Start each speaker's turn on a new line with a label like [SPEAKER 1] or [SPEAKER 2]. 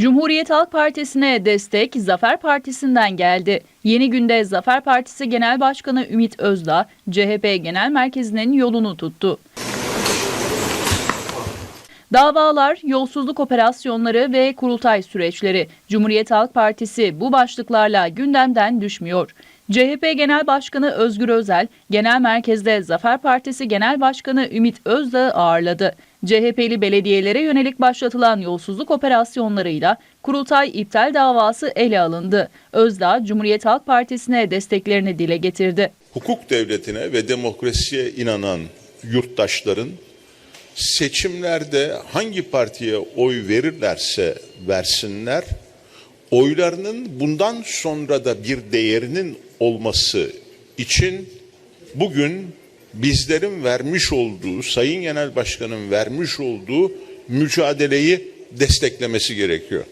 [SPEAKER 1] Cumhuriyet Halk Partisi'ne destek Zafer Partisi'nden geldi. Yeni günde Zafer Partisi Genel Başkanı Ümit Özdağ, CHP Genel Merkezi'nin yolunu tuttu. Davalar, yolsuzluk operasyonları ve kurultay süreçleri. Cumhuriyet Halk Partisi bu başlıklarla gündemden düşmüyor. CHP Genel Başkanı Özgür Özel, Genel Merkez'de Zafer Partisi Genel Başkanı Ümit Özdağ'ı ağırladı. CHP'li belediyelere yönelik başlatılan yolsuzluk operasyonlarıyla kurultay iptal davası ele alındı. Özdağ, Cumhuriyet Halk Partisi'ne desteklerini dile getirdi.
[SPEAKER 2] hukuk devletine ve demokrasiye inanan yurttaşların seçimlerde hangi partiye oy verirlerse versinler, oylarının bundan sonra da bir değerinin olması için bugün bizlerin vermiş olduğu, Sayın Genel Başkan'ın vermiş olduğu mücadeleyi desteklemesi gerekiyor.